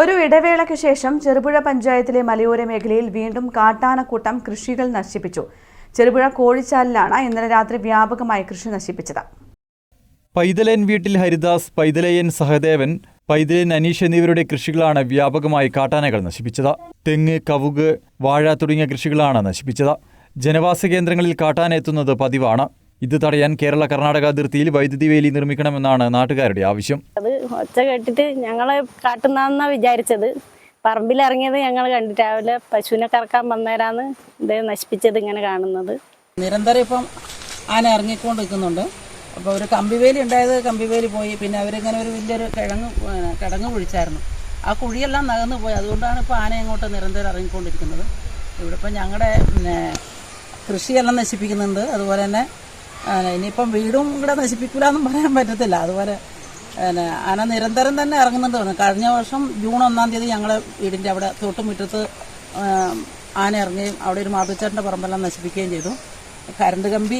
ഒരു ഇടവേളയ്ക്ക് ശേഷം ചെറുപുഴ പഞ്ചായത്തിലെ മലയോര മേഖലയിൽ വീണ്ടും കാട്ടാനക്കൂട്ടം കൃഷികൾ നശിപ്പിച്ചു. ചെറുപുഴ കോഴിച്ചാലിലാണ് ഇന്നലെ രാത്രി വ്യാപകമായി കൃഷി നശിപ്പിച്ചത്. പൈതലൻ വീട്ടിൽ ഹരിദാസ് പൈതലയൻ സഹദേവൻ പൈതലൻ അനീഷ് എന്നിവരുടെ കൃഷികളാണ് വ്യാപകമായി കാട്ടാനകൾ നശിപ്പിച്ചത്. തെങ്ങ് കവുക് വാഴ തുടങ്ങിയ കൃഷികളാണ് നശിപ്പിച്ചത്. ജനവാസ കേന്ദ്രങ്ങളിൽ കാട്ടാന എത്തുന്നത് പതിവാണ്. ഇത് തടയാൻ കേരള കർണാടക അതിർത്തിയിൽ വൈദ്യുതി വേലി നിർമ്മിക്കണമെന്നാണ് നാട്ടുകാരുടെ ആവശ്യം. അത് ഒച്ച കേട്ടിട്ട് ഞങ്ങൾ കാട്ടുന്നാന്നാ വിചാരിച്ചത്. പറമ്പിലിറങ്ങിയത് ഞങ്ങൾ കണ്ടിട്ട് രാവിലെ പശുവിനെ കറക്കാൻ വന്നേരാന്ന് ഇത് നശിപ്പിച്ചത് ഇങ്ങനെ കാണുന്നത്. നിരന്തരം ഇപ്പം ആന ഇറങ്ങിക്കൊണ്ട് നിൽക്കുന്നുണ്ട് അപ്പോൾ ഒരു കമ്പിവേലി ഉണ്ടായത് കമ്പിവേലി പോയി. പിന്നെ അവരിങ്ങനെ ഒരു വലിയൊരു കിഴങ്ങ് കിടങ്ങ് കുഴിച്ചായിരുന്നു ആ കുഴിയെല്ലാം നകന്നു പോയി. അതുകൊണ്ടാണ് ഇപ്പോൾ ആന ഇങ്ങോട്ട് നിരന്തരം ഇറങ്ങിക്കൊണ്ടിരിക്കുന്നത്. ഇവിടെ ഇപ്പം ഞങ്ങളുടെ പിന്നെ കൃഷിയെല്ലാം നശിപ്പിക്കുന്നുണ്ട്. അതുപോലെ തന്നെ ഇനിയിപ്പം വീടും ഇവിടെ നശിപ്പിക്കില്ല എന്നും പറയാൻ പറ്റത്തില്ല. അതുപോലെ പിന്നെ ആന നിരന്തരം തന്നെ ഇറങ്ങുന്നുണ്ട് തോന്നുന്നു. കഴിഞ്ഞ വർഷം ജൂൺ ഒന്നാം തീയതി ഞങ്ങളുടെ വീടിന്റെ അവിടെ തൊട്ടുമുറ്റത്ത് ആന ഇറങ്ങുകയും അവിടെ ഒരു മാധുച്ചേട്ടന്റെ പറമ്പെല്ലാം നശിപ്പിക്കുകയും ചെയ്തു. കരണ്ട് കമ്പി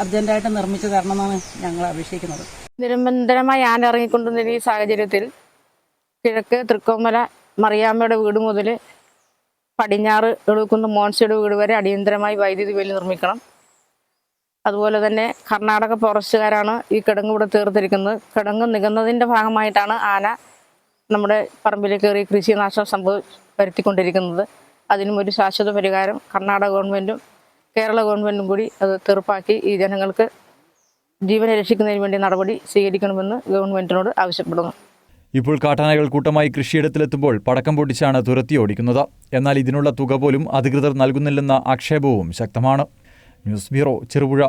അർജന്റായിട്ട് അർജന്റായിട്ട് തരണം എന്നാണ് ഞങ്ങൾ അപേക്ഷിക്കുന്നത്. നിരന്തരമായി ആന ഇറങ്ങിക്കൊണ്ടിരുന്ന ഈ സാഹചര്യത്തിൽ കിഴക്ക് തൃക്കോമല മറിയാമ്മയുടെ വീട് മുതൽ പടിഞ്ഞാറ് എളുക്കുന്ന മോൺസിയുടെ വീട് വരെ അടിയന്തരമായി വൈദ്യുതി വേലി നിർമ്മിക്കണം. അതുപോലെ തന്നെ കർണാടക ഫോറസ്റ്റുകാരാണ് ഈ കിടങ്ങ് ഇവിടെ തീർത്തിരിക്കുന്നത്. കിടങ്ങ് നികുന്നതിന്റെ ഭാഗമായിട്ടാണ് ആന നമ്മുടെ പറമ്പിൽ കയറി കൃഷിനാശം സംഭവ വരുത്തിക്കൊണ്ടിരിക്കുന്നത്. അതിനും ഒരു ശാശ്വത പരിഹാരം കർണാടക ഗവൺമെന്റും കേരള ഗവൺമെന്റും കൂടി അത് തീർപ്പാക്കി ഈ ജനങ്ങൾക്ക് ജീവനെ രക്ഷിക്കുന്നതിന് വേണ്ടി നടപടി സ്വീകരിക്കണമെന്ന് ഗവൺമെന്റിനോട് ആവശ്യപ്പെടുന്നു. ഇപ്പോൾ കാട്ടാനകൾ കൂട്ടമായി കൃഷിയിടത്തിലെത്തുമ്പോൾ പടക്കം പൊട്ടിച്ചാണ് തുരത്തി ഓടിക്കുന്നത്. എന്നാൽ ഇതിനുള്ള തുക പോലും അധികൃതർ നൽകുന്നില്ലെന്ന ആക്ഷേപവും ശക്തമാണ്. News bureau Cherupuzha.